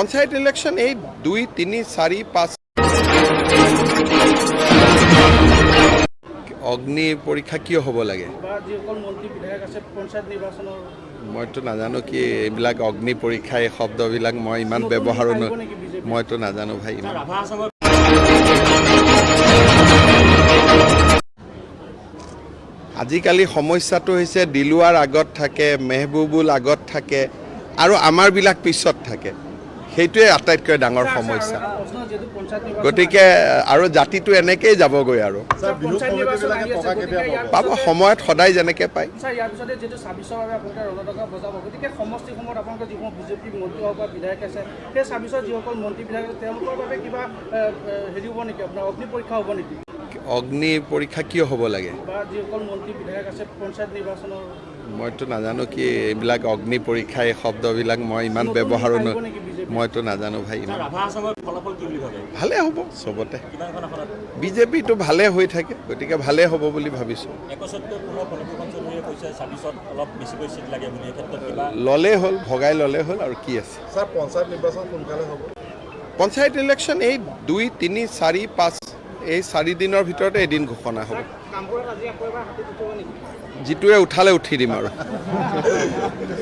Panchayat election এই দুই, তিনি চাৰি পাঁচ অগ্নি পৰীক্ষা কিয় হ'ব লাগে? মইতো নাজানো কি এইবিলাক অগ্নি পৰীক্ষা এই শব্দবিলাক মই ইমান ব্যৱহাৰো ন মইতো নাজানো ভাই ইমান। আজিকালি সমস্যাটো হৈছে দিলোৱাৰ আগত থাকে, মেহবুবুল আগত থাকে, আৰু আমাৰবিলাক পিছত থাকে। সেইটোৱে আটাইতকৈ ডাঙৰ সমস্যা। গতিকে আৰু জাতিটো এনেকেই যাবগৈ আৰু। পাব? সময়ত সদায় যেনেকে পায়। অগ্নি পৰীক্ষা কিয় হ'ব লাগে? মইতো নাজানো কি এইবিলাক অগ্নি পৰীক্ষা এই শব্দবিলাক মই ইমান ব্যৱহাৰ মইতো নাজানো ভাই। ভালে হ'ব চবতে। বিজেপিটো ভালে হৈ থাকে গতিকে ভালে হ'ব বুলি ভাবিছোঁ। ল'লেই হ'ল ভগাই ল'লেই হ'ল আৰু কি আছে। পঞ্চায়ত নিৰ্বাচন সোনকালে হ'ব। পঞ্চায়ত ইলেকশ্যন এই দুই তিনি চাৰি পাঁচ এই চাৰি দিনৰ ভিতৰতে এদিন ঘোষণা হ'ব। যিটোৱে উঠালে উঠি দিম আৰু।